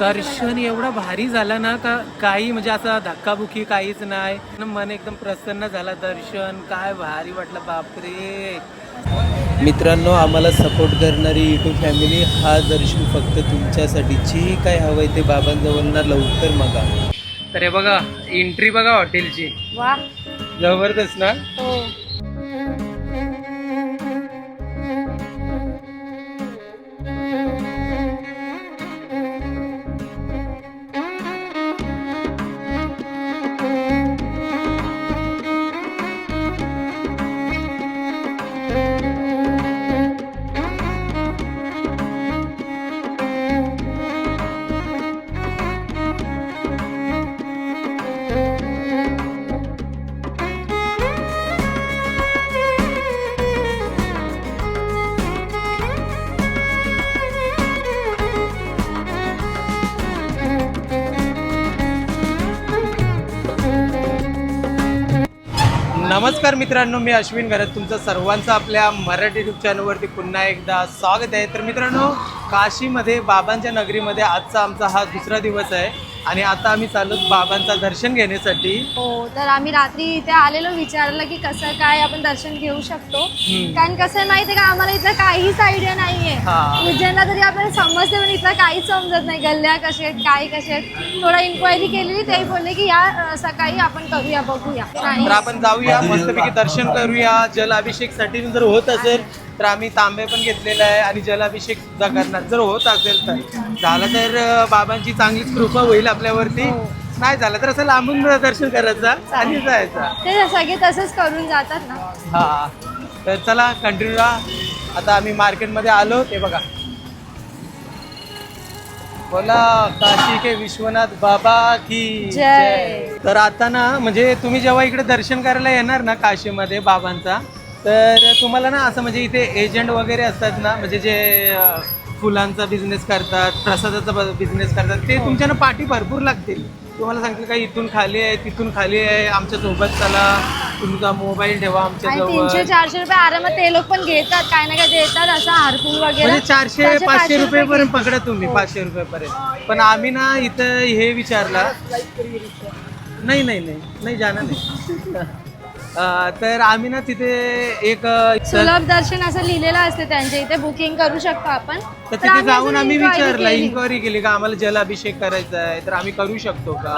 दर्शन एवढं भारी झालं ना का काही म्हणजे असं धक्काबुक्की काहीच नाही. मन एकदम प्रसन्न झालं दर्शन. काय भारी वाटलं बापरे. मित्रांनो आम्हाला सपोर्ट करणारी युट्यूब फॅमिली हा दर्शन फक्त तुमच्यासाठी जी काय हवंय ते बाबांजवळ ना लवकर मागा तर हे बघा एंट्री बघा हॉटेलची वा जबरदस्त ना? हो. नमस्कार मित्रांनो मी अश्विन घरत तुमचं सर्वांचं आपल्या मराठी युट्यूब चॅनलवरती पुन्हा एकदा स्वागत आहे. तर मित्रांनो काशीमध्ये बाबांच्या नगरीमध्ये आजचा आमचा हा दुसरा दिवस आहे आणि आता आम्ही चाललो बाबांचं दर्शन घेण्यासाठी. हो तर आम्ही रात्री इथे आलेलो विचारलं की कसं काय आपण दर्शन घेऊ शकतो. कारण कसं आहे माहिती आहे का आम्हाला इथं काहीच आयडिया नाहीये. हा. उज्जैनला तरी आपल्याला समजते पण इथलं काहीच समजत नाही. गल्ल्या कशा आहेत काय कशा आहेत? थोडा इन्क्वायरी केलेली ते बोलले की या सकाळी आपण करूया बघूया. तर आपण जाऊया मस्तपैकी दर्शन करूया. जलाभिषेकसाठी जर होत असेल तर आम्ही तांबे पण घेतलेला आहे आणि जलाभिषेक सुद्धा करणार. जर होत असेल तर. झालं तर बाबांची चांगलीच कृपा होईल आपल्यावरती. हो. नाही झालं तर असं लांबून दर्शन करायचं आणि जायचं. ते सगळे तसंच करून जातात ना. हा. तर चला कंटिन्यू राहा. आता आम्ही मार्केटमध्ये आलो. ते बघा. बोला काशी के विश्वनाथ बाबा की जय. तर आता ना म्हणजे तुम्ही जेव्हा इकडे दर्शन करायला येणार ना काशीमध्ये बाबांचा तर तुम्हाला ना असं म्हणजे इथे एजंट वगैरे असतात ना म्हणजे जे अं, फुलांचा बिझनेस करतात प्रसादाचा बिझनेस करतात ते तुमच्या ना पाठी भरपूर लागतील. तुम्हाला सांगतील का इथून खाली आहे तिथून खाली आहे आमच्यासोबत चला. तुमचा मोबाईल ठेवा आमच्या आणि जवळ. तीनशे चारशे रुपये आरामात ते लोक पण घेतात. काय ना काय देतात असं हारपून वगैरे. म्हणजे चारशे पाचशे रुपये पर्यंत घेतात. पकडा तुम्ही हो. पाचशे रुपये पर्यंत पण आम्ही ना इथं हे विचारला. नाही नाही नाही. नाही जाणार नाही. तर आम्ही ना तिथे एक सुलभ दर्शन असं लिहिलेलं असते त्यांच्या इथे. बुकिंग करू शकतो आपण. तर तिथे जाऊन आम्ही विचारलं. इन्क्वायरी केली का आम्हाला जलाभिषेक करायचा आहे तर आम्ही करू शकतो का?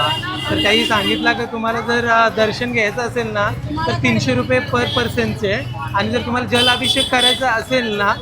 तर काही सांगितलं का तुम्हाला जर दर्शन घ्यायचं असेल ना तर तीनशे रुपये पर पर्सनचे. आणि जर तुम्हाला जलाभिषेक करायचा असेल ना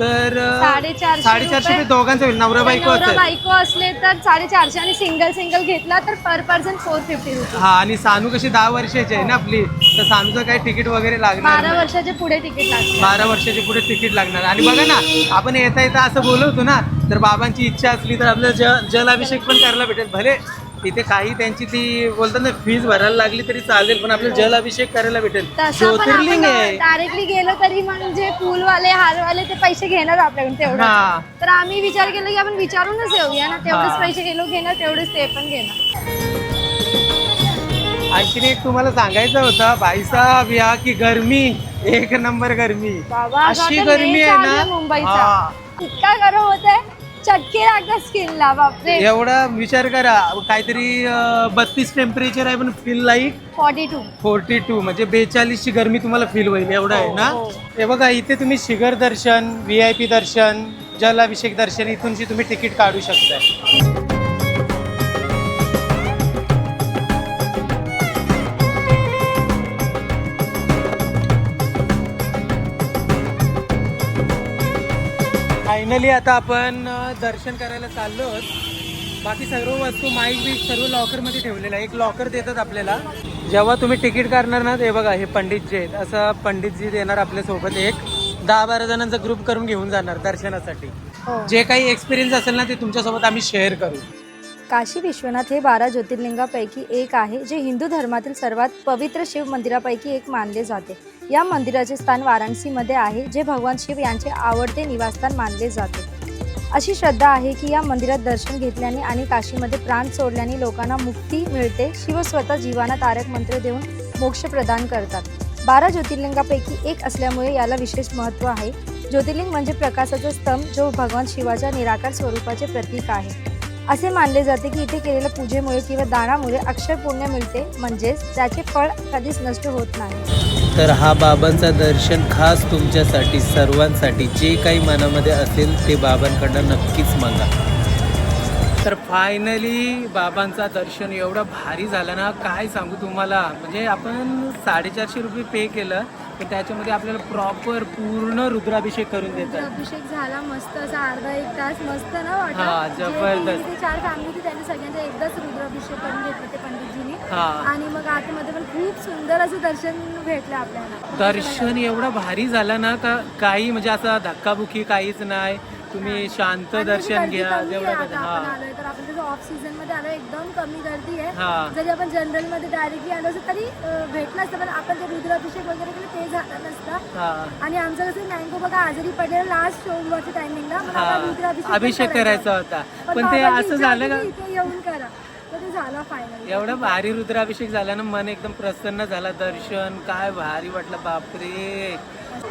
तर साडेचारशे साडेचारशे रुपये. दोघांचे होईल नवरा बायको नवरा असेल. बायको असले तर साडेचारशे आणि सिंगल सिंगल घेतला तर पर पर्सन फोर फिफ्टी रुपये हा आणि सानू कशी दहा वर्षाची आहे ना आपली तर सानूचं काही तिकीट वगैरे लागणार बारा नाही. वर्षाचे पुढे तिकीट लागते बारा वर्षाच्या पुढे तिकीट लागणार. आणि बघा ना आपण येता येता असं बोलवतो ना तर बाबांची इच्छा असली तर आपल्याला ज जलाभिषेक पण करायला भेटेल. भले तिथे काही त्यांची ती बोलतात ना फीज भरायला लागली तरी चालेल पण आपल्याला जलाभिषेक करायला भेटेल. तसं पण ज्योतिर्लिंग आहे. डायरेक्टली गेलो तरी म्हणजे फुलवाले हारवाले ते पैसे घेणार आपल्याकडून तेवढं तर आम्ही विचार केला की आपण विचारूनच येऊया ना हा. तेवढेच पैसे लोक घेणार तेवढेच ते पण घेणार. आणखीन एक तुम्हाला सांगायचं होतं भाई साहब या की गरमी एक नंबर गरमी. बाबा अशी गरमी लय आहे चालू ना. मुंबईचा. हा. इतका गरम होत आहे चटके लागतात स्किनला बापरे. एवढा विचार करा काहीतरी बत्तीस टेम्परेचर आहे पण feel like forty two forty two म्हणजे बेचाळीसची गरमी तुम्हाला फील होईल एवढं आहे ना? हो, हो. हे बघा इथे तुम्ही शिखर दर्शन व्ही आय पी दर्शन जलाभिषेक दर्शन इथूनची तुम्ही तिकीट काढू शकता फायनली आता आपण दर्शन करायला चाललो आहोत. बाकी सर्व वस्तू माईक बीक सर्व लॉकरमध्ये ठेवलेलं आहे एक लॉकर देतात आपल्याला. जेव्हा तुम्ही तिकीट काढणार ना ते बघा हे पंडित जे आहेत असं पंडितजी देणार आपल्यासोबत एक. दहा बारा जणांचा ग्रुप करून घेऊन जाणार दर्शनासाठी. हो. जे काही एक्सपिरियन्स असेल ना ते तुमच्यासोबत आम्ही शेअर करू. काशी विश्वनाथ हे बारा ज्योतिर्लिंगापैकी एक आहे जे हिंदू धर्मातील सर्वात पवित्र शिव मंदिरापैकी एक मानले जाते. या मंदिराचे स्थान वाराणसीमध्ये आहे जे भगवान शिव यांचे आवडते निवासस्थान मानले जाते. अशी श्रद्धा आहे की या मंदिरात दर्शन घेतल्याने आणि काशीमध्ये प्राण सोडल्याने लोकांना मुक्ती मिळते. शिव स्वतः जीवाना तारक मंत्र देऊन मोक्ष प्रदान करतात. बारा ज्योतिर्लिंगापैकी एक असल्यामुळे याला विशेष महत्त्व आहे. ज्योतिर्लिंग म्हणजे प्रकाशाचा स्तंभ जो भगवान शिवाच्या निराकार स्वरूपाचे प्रतीक आहे. असे मानले जाते की इथे केलेल्या पूजेमुळे किंवा दानामुळे अक्षर पुण्य मिळते. म्हणजेच त्याचे फळ कधीच नष्ट होत नाही. तर हा बाबांचा दर्शन खास तुमच्यासाठी सर्वांसाठी. जे काही मनामध्ये असेल ते बाबांकडनं नक्कीच मागा. तर फायनली बाबांचा दर्शन एवढं भारी झालं ना काय सांगू तुम्हाला? म्हणजे आपण साडेचारशे रुपये पे केलं. पण त्याच्यामध्ये आपल्याला प्रॉपर पूर्ण रुद्राभिषेक करून देतात. अभिषेक झाला मस्त असा अर्धा एक तास मस्त ना हा, जे जबरदस्त. चार फॅमिली होती त्यांनी सगळ्यांचा एकदाच रुद्राभिषेक करून घेतलं ते पंडितजीनी. हा. आणि मग आतमध्ये पण खूप सुंदर असं दर्शन भेटलं आपल्याला. दर्शन एवढं भारी झालं ना का काही म्हणजे असं धक्काबुक्की काहीच नाही. तुम्ही शांत आणि दर्शन गर्दी घ्या कमी आहे जेवढं आता पण- आपण हा आलोय तर आपण ऑफ सीझनमध्ये आलो एकदम कमी गर्दी आहे. जरी आपण जनरलमध्ये डायरेक्टली आलो असं तरी अं, भेटलं असतं पण आपण जे रुद्राभिषेक वगैरे केलं ते झालं नसतं. हा. आणि आमचं कसं मँगो बघा आजारी पडलेलं लास्ट सोमवारच्या टायमिंगला आता रुद्राभिषेक अभिषेक करायचा होता. पण ते असं झालं का? की इथे येऊन करा. तर ते झालं फायनल एवढा भारी रुद्राभिषेक झाला ना मन एकदम प्रसन्न झाला दर्शन काय भारी वाटलं बापरे.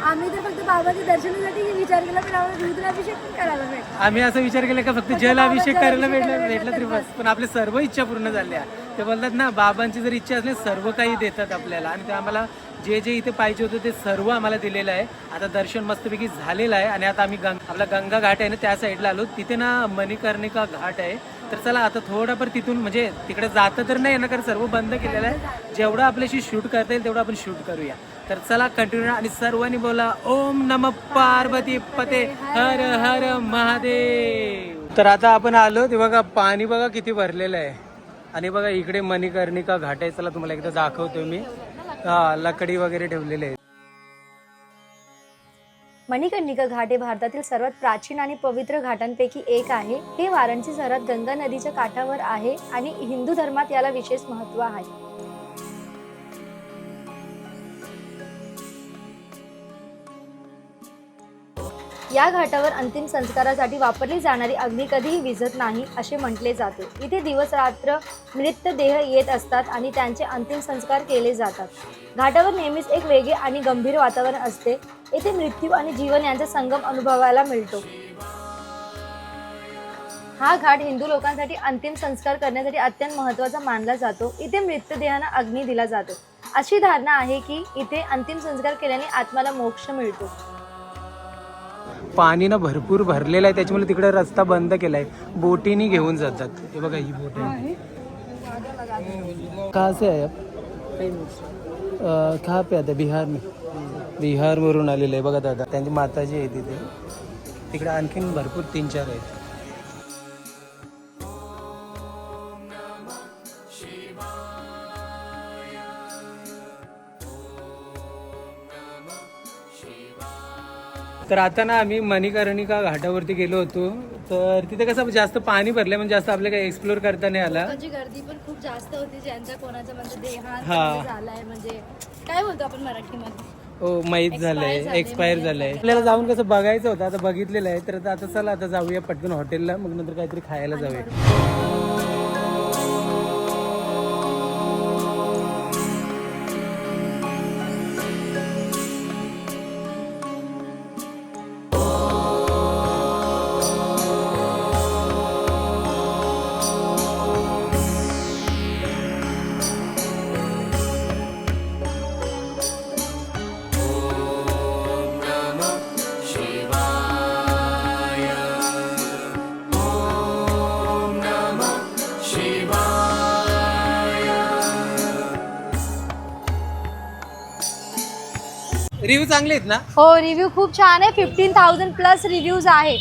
आम्ही तर फक्त बाबाच्या दर्शनासाठी विचार केला पण आम्हाला रुद्राभिषेक पण करायला भेटला. आम्ही असं विचार केला का फक्त जल अभिषेक करायला भेटलं भेटलं तरी बस. पण आपल्या सर्व इच्छा पूर्ण झाल्या. ते बोलतात ना बाबांची जर इच्छा असली सर्व काही देतात आपल्याला. आणि ते आम्हाला जे जे इथे पाहिजे होतं ते सर्व आम्हाला दिलेलं आहे. आता दर्शन मस्तपैकी झालेलं आहे. आणि आता आम्ही गंग आपला गंगा घाट आहे ना त्या साईडला आलो. तिथे ना मणिकर्णिका घाट आहे. तर चला आता थोडंफार तिथून म्हणजे तिकडे जातं तर नाही ना कारण सर्व बंद केलेलं आहे. जेवढं आपल्याशी शूट करता येईल तेवढं आपण शूट करूया. तर चला कंटिन्यू आणि सर्वांनी बोला ओम नम पार्वती पते हर हर महादेव. तर आता आपण आलो ते बघा पाणी बघा किती भरलेलं आहे. आणि बघा इकडे मणिकर्णिका घाट आहे. चला तुम्हाला एकदा दाखवतो मी. हा लकडी वगैरे ठेवलेले आहेत. मणिकर्णिका घाट हे भारतातील सर्वात प्राचीन आणि पवित्र घाटांपैकी एक आहे. हे वाराणसी शहरात गंगा नदीच्या काठावर आहे आणि हिंदू धर्मात याला विशेष महत्त्व आहे. या घाटावर अंतिम संस्कारासाठी वापरली जाणारी अग्नी कधीही विझत नाही असे म्हटले जाते. इथे दिवस रात्र मृतदेह येत असतात आणि त्यांचे अंतिम संस्कार केले जातात. घाटावर नेहमीच एक वेगळे आणि गंभीर वातावरण असते. येथे मृत्यू आणि जीवन यांचा संगम अनुभवायला मिळतो. हा घाट हिंदू लोकांसाठी अंतिम संस्कार करण्यासाठी अत्यंत महत्त्वाचा मानला जातो. इथे मृतदेहांना अग्नी दिला जातो. अशी धारणा आहे की इथे अंतिम संस्कार केल्याने आत्माला मोक्ष मिळतो. पाणी ना भरपूर भरलेलं आहे. त्याच्यामुळे तिकडे रस्ता बंद केलाय. बोटीने घेऊन जातात. हे बघा ही बोट आहे. कहाँ से आहे? कहाँ पे आता बिहार में बिहार वरून आलेले आहे. बघा दादा. त्यांची माताजी आहे तिथे. तिकडे आणखीन भरपूर तीन चार आहेत. तर आता ना आम्ही मणिकर्णिका घाटावरती गेलो होतो. तर तिथे कसं जास्त पाणी भरलं म्हणजे जास्त आपल्याला काही एक्सप्लोर करता नाही आला. लोकांची गर्दी पण खूप जास्त होती ज्यांचा कोणाचा म्हणजे देहांत हा. म्हणजे झालाय म्हणजे काय बोलतो आपण मराठीमध्ये? हो माहीत Expire झालंय झालंय, एक्सपायर झालंय. झालंय. आपल्याला जाऊन कसं बघायचं होतं आता बघितलेलं आहे. तर आता आता चला आता जाऊया पटकन हॉटेलला मग नंतर काहीतरी खायला जाऊया. रिव्ह्यू चांगले आहेत ना? हो रिव्ह्यू खूप छान आहे. फिफ्टीन थाउजंड प्लस रिव्ह्यूज आहे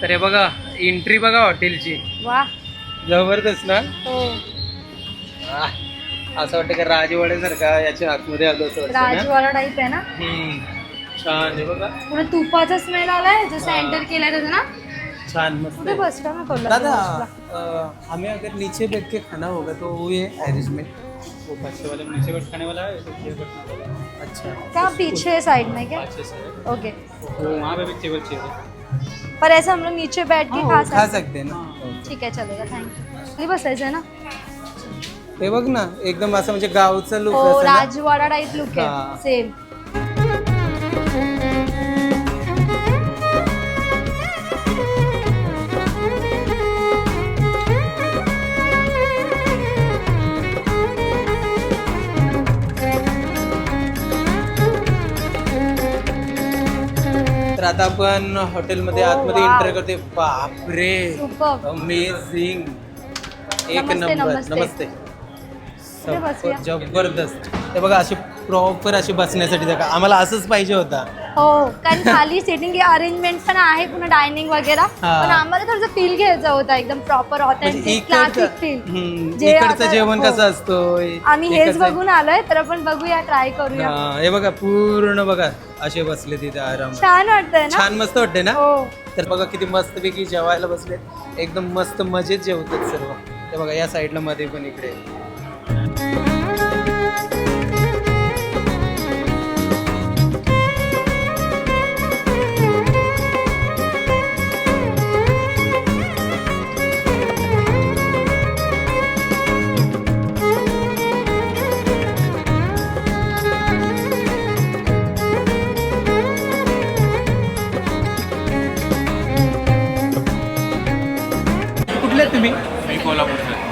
तर हे बघा एंट्री बघा हॉटेलची वा जबरदस्त ना? हो. आह, असं वाटतं का राजवाड्यासारखा याच्या आतमध्ये आलो असं वाटतं ना? राजवाडा टाईप आहे ना? हम्म. छान आहे बघा. पुढे तुपाचा स्मेल आलाय जसं एंटर केलाय तसं ना? छान मस्त कुठे आहे. बसता ना दादा कोल्हापूर अ, हमें अगर नीचे बैठ के खाना होगा तो वो ये अरेंजमेंट वो बच्चे वाले नीचे बैठ खाने वाला है है अच्छा. क्या पीछे साइड में क्या? है। ओके. वो वहाँ पे भी टेबल चाहिए पर ऐसा हम लोग नीचे बैठ के खा खा सकते हैं। ना। ठीक आहे चलेगा थँक्यू बसायचं आहे ना? हे बघ ना एकदम असं म्हणजे गावचं लुक हो राजवाडा टाईप लुक हा. आहे सेम आता आपण हॉटेलमध्ये Oh, आतमध्ये. एंटर करते बापरे Superb. अमेझिंग एक नमस्ते, नंबर नमस्ते. नमस्ते कुठे बसूया? जबरदस्त हे बघा असे प्रॉपर असे बसण्यासाठी जागा आम्हाला असंच पाहिजे होता हो कारण खाली सिटिंग अरेंजमेंट पण आहे पुन्हा डायनिंग वगैरे हा. पण आम्हाला थोडंसं फील घ्यायचं होतं एकदम प्रॉपर म्हणजे ऑथेंटिक इकडचं क्लासिक फील हम्म, इकडचं जेवण हो. कसं असतो आम्ही हेच इकडचं- बघून आलोय तर आपण बघूया ट्राय करूया हा, हे बघा पूर्ण बघा असे बसले तिथे आराम छान वाटतंय ना? छान मस्त वाटते ना? हो. तर बघा किती मस्त पैकी जेवायला बसले एकदम मस्त मजेत जेवतात सर्व. ते बघा या साईडला मध्ये पण इकडे.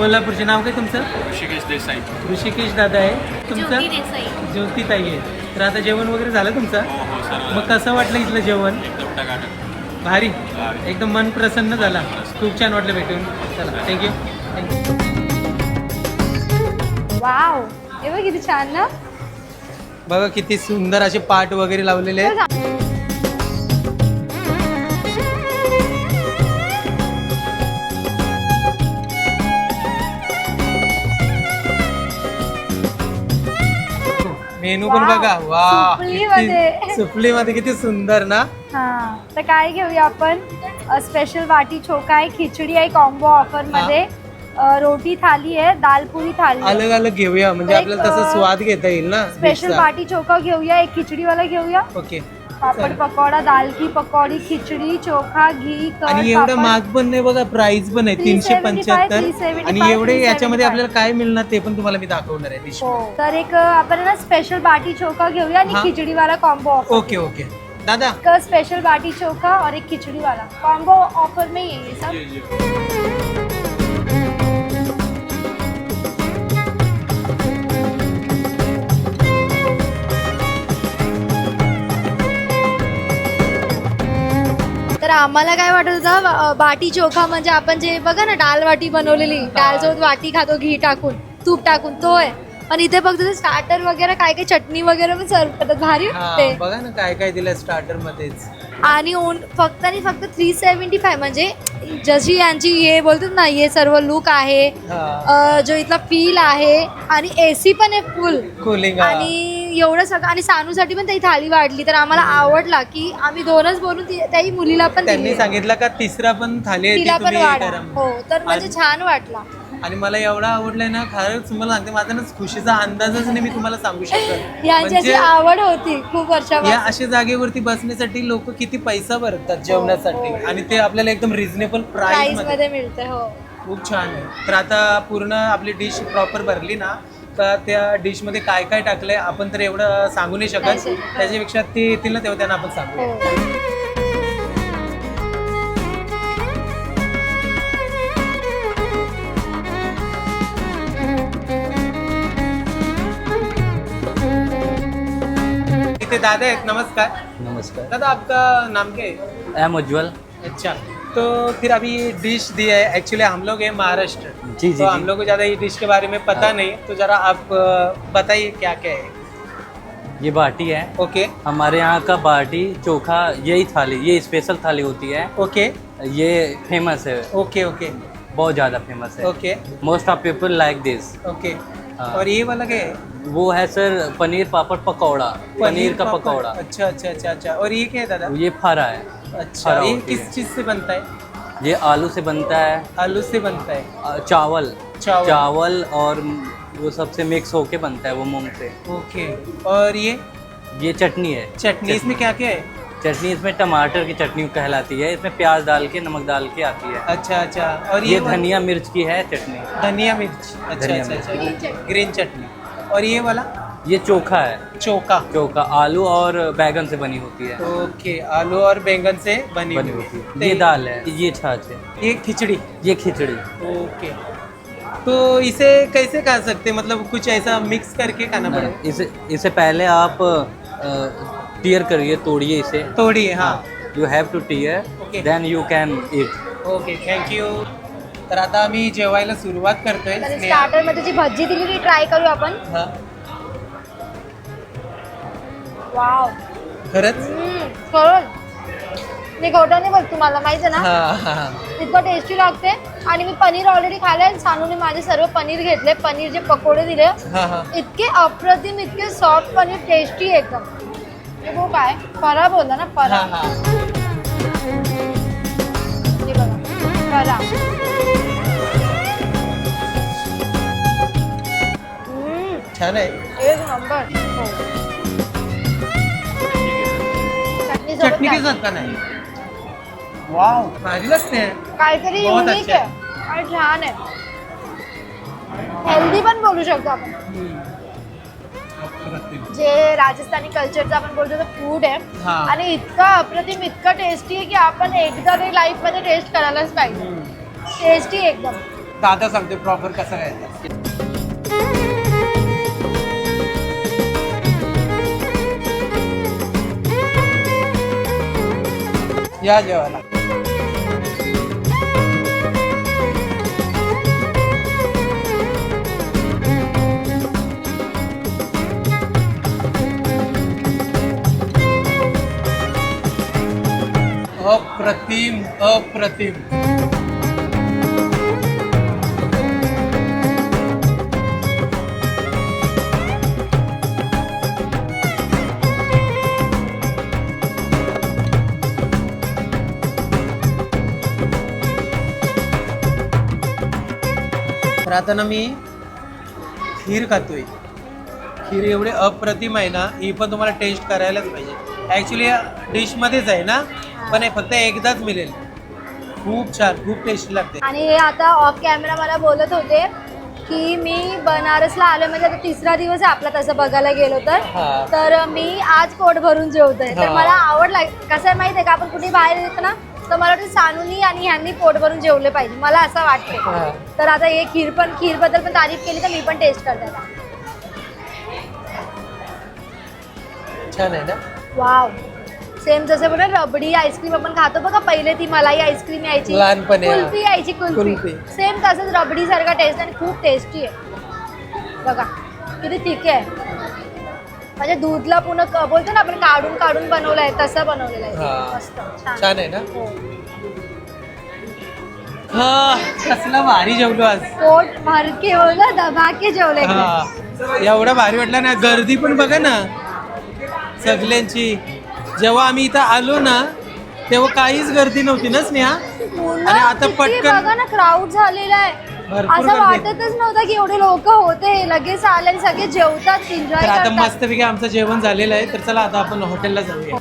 कोल्हापूरचं नाव काय तुमचं? ऋषिकेश देसाई. ऋषिकेश दादा आहे. तुमचं? ज्योती ताई आहे. तर आता जेवण वगैरे झालं तुमचं? हो हो सर. मग कसं वाटलं इथलं जेवण? एकदम टकाटक. भारी. भारी. एकदम मन प्रसन्न झाला. खूप छान वाटलं भेटून. चला थँक्यू थँक्यू वाव. हे बघ किती छान ना. बघा किती सुंदर असे पाट वगैरे लावलेले आहेत. मेनू पण. बघा वा सुपलीमध्ये. सुपलीमध्ये किती सुंदर ना हा तर काय घेऊया आपण स्पेशल वाटी चोखा आहे खिचडी आहे कॉम्बो ऑफरमध्ये अ, रोटी थाली आहे दालपुरी थाली अलग अलग घेऊया म्हणजे एक, आपल्याला तसं अं, स्वाद घेता येईल ना स्पेशल. बाटी चोखा घेऊया एक खिचडीवाला घेऊया ओके पापड पकोडा दाल की पकौड़ी खिचडी चोखा घी आणि एवढं. महाग पण नाही बघा प्राइस पण आहे 375, तीनशे पंच्याहत्तर. 375, आणि एवढे 375. याच्यामध्ये आपल्याला काय मिळणार ते पण तुम्हाला मी दाखवणार आहे हो. तर एक आपण ना स्पेशल बाटी चोखा घेऊया आणि. खिचडीवाला कॉम्बो ओके ओके. दादा? स्पेशल बाटी चोखा और एक खिचड़ी वाला कॉम्बो ऑफर में ये सब. तर आम्हाला काय वाटत होतं बाटी चोखा म्हणजे आपण जे बघा ना डाल वाटी बनवलेली डाल सोबत वाटी खातो घी टाकून तूप टाकून तो आहे. पण इथे फक्त स्टार्टर वगैरे काय काय चटणी वगैरे पण सर्व करतात. भारी हा ते बघा ना काय काय दिलं स्टार्टर मध्येच. आणि ओन फक्त आणि फक्त थ्री सेव्हन्टी फाय म्हणजे जशी यांची हे बोलतात ना हे सर्व लुक आहे हा. अ, जो इथला फील आहे आणि एसी पण आहे फुल कुलिंग आणि एवढं सगळं आणि सानूसाठी पण त्याची थाळी वाढली तर आम्हाला आवडला की आम्ही दोनच बोलून ती- त्याही मुलीला पण त्यांनी दिली. सांगितलं का तिसरा पण थाली आहे ती तिला पण तुम्ही वाढा. करा. हो तर म्हणजे छान वाटला. आणि मला एवढा आवडलाय ना खरंच तुम्हाला सांगते माझा ना खुशीचा अंदाजच नाही मी तुम्हाला सांगू शकत. यांची अशी म्हणजे आवड होती खूप या वर्षापासून अशा जागेवरती बसण्यासाठी लोक किती पैसा भरतात जेवणासाठी? हो. आणि ते आपल्याला एकदम रिझनेबल प्राइस प्राइसमध्ये. मध्ये मिळते हो. खूप छान आहे. तर आता पूर्ण आपली डिश प्रॉपर भरली ना तर त्या डिशमध्ये काय काय टाकलंय आपण तर एवढं सांगू नाही नाही शकत. शकत. त्याच्यापेक्षा ते येतील ना तेव्हा त्यांना आपण सांगू हो. इथे दादा आहेत नमस्कार। नमस्कार। दादा आपका नाम क्या है? एम उज्ज्वल। अच्छा तो फिर अभी ये डिश दी है एक्चुअली हम लोग हैं महाराष्ट्र। जी, जी, तो हम जी। लोग को ज़्यादा ये डिश के बारे में पता नहीं तो ज़रा आप अ, बताइए क्या क्या है। ये बाटी है। ओके। हमारे यहाँ का बाटी चोखा यही थाली ये स्पेशल थाली होती है। ओके। ये फ़ेमस है। Okay okay. बहुत ज़्यादा फ़ेमस है। Okay. Most of people like this okay. हाँ। और ये वाला क्या है? वो है सर पनीर पापड़ पकौड़ा पनीर का पकौड़ा। अच्छा अच्छा अच्छा अच्छा। और ये क्या है दादा? ये फरा है। अच्छा फरा ये किस चीज़ से बनता है? ये आलू से बनता है। आलू से बनता है। चावल। चावल। चावल और वो सबसे मिक्स होके बनता है वो मूंग से। ओके। और ये? ये चटनी है। चटनी इसमें क्या क्या है? चटनी इसमें टमाटर की चटनी कहलाती है। इसमें प्याज डाल के नमक डाल के आती है। अच्छा अच्छा। और ये ये धनिया मिर्च की है चटनी। धनिया मिर्च। अच्छा अच्छा। अच्छा। Green chutney. और ये वाला? ये चोखा है। चोखा। चोखा आलू और बैगन से बनी होती है। ओके आलू और बैंगन से बनी बनी होती तो है ये दाल है। ये छाछ है। ये खिचड़ी? ये खिचड़ी। ओके। तो इसे कैसे खा सकते हैं? मतलब कुछ ऐसा मिक्स करके खाना पड़ेगा? इसे इसे पहले आप टीयर करिए तोड़िए इसे। तोड़िए हाँ। You to tear, Okay. then you can eat. Okay thank you तर आता आम्ही जेवायला सुरुवात करतोय. स्नेहा. स्टार्टरमध्ये जी भजी दिली ती ट्राय करू आपण. हा. वाव. खरंच? खरंच. मी खोटं नाही बोल तुम्हाला माहिती आहे ना? हा हा हा. इतकं टेस्टी लागते. आणि मी पनीर ऑलरेडी खाल्लंय सानूने माझे सर्व पनीर घेतले. पनीर जे पकोडे दिले हा हा. इतके अप्रतिम इतके सॉफ्ट पनीर टेस्टी एकदम. हे बघ काय? परा बोलला ना हा परा हा. हे बघा परा. हम्म, हो. सोबत चटणी के साथ का नाही वाव भारी लागते काहीतरी बहुत युनिक अच्छा आहे आणि छान आहे हेल्दी पण बोलू शकतो आपण। जे राजस्थानी कल्चरचं आपण बोलतो फ़ूड आहे. हा. आणि इतकं अप्रतिम इतकं टेस्टी आहे की आपण एकदा ते लाईफ मध्ये टेस्ट करायलाच पाहिजे. टेस्टी एकदम. दादा सांगते प्रॉपर कसं काय या जेवायला. अप्रतिम अप्रतिम. तर आता ना मी खीर खातोय. खीर एवढी अप्रतिम आहे ना ही पण तुम्हाला टेस्ट करायलाच पाहिजे. ॲक्च्युली डिशमध्येच आहे ना पण हे फक्त एकदाच मिळेल. खूप छान खूप टेस्टी लागते. आणि हे आता ऑफ कॅमेरा मला बोलत होते की मी बनारसला आले म्हणजे आता तिसरा दिवस आहे आपला तसं बघायला गेलो तर. हा. तर मी आज पोट भरून जेवतोय. तर हा. मला आवड लाग कसं आहे माहिती आहे का? आपण कुठे बाहेर येतो ना तर मला वाटतं सानूनी आणि ह्यांनी पोट भरून जेवले पाहिजे. मला असं. वाटते तर आता हे खीर पण खीरबद्दल पण तारीफ केली तर मी पण टेस्ट करते छान आहे ना? वाव सेम जसं बघा रबडी आईस्क्रीम आपण खातो. बघा पहिले ती मलाई आईस्क्रीम यायची. कुल्फी यायची कुल्फी. कुल्फी. सेम तसंच रबडी सारखा टेस्ट आणि खूप टेस्टी आहे. बघा किती ठीक आहे. म्हणजे दूधला पुन्हा बोलतो ना आपण काढून काढून बनवलं आहे तसं बनवलेलं आहे. हा. मस्त छान. छान आहे ना? हो. हा कसला भारी जेवलो आज. पोट भरके दबाके जेवले. हा. एवढं भारी वाटलं ना गर्दी पण बघा ना. सगळ्यांची. जेव्हा आम्ही इथं आलो ना तेव्हा काहीच गर्दी नव्हती ना स्नेहा? आणि आता पटकन- बघा ना क्राऊड झालेला आहे. असं. वाटतच नव्हतं की एवढे लोक होते. लगेच आले आणि सगळे जेवतात एन्जॉय आता करतात. मस्तपैकी आमचं जेवण झालेलं आहे. तर चला आता आपण हॉटेलला जाऊया.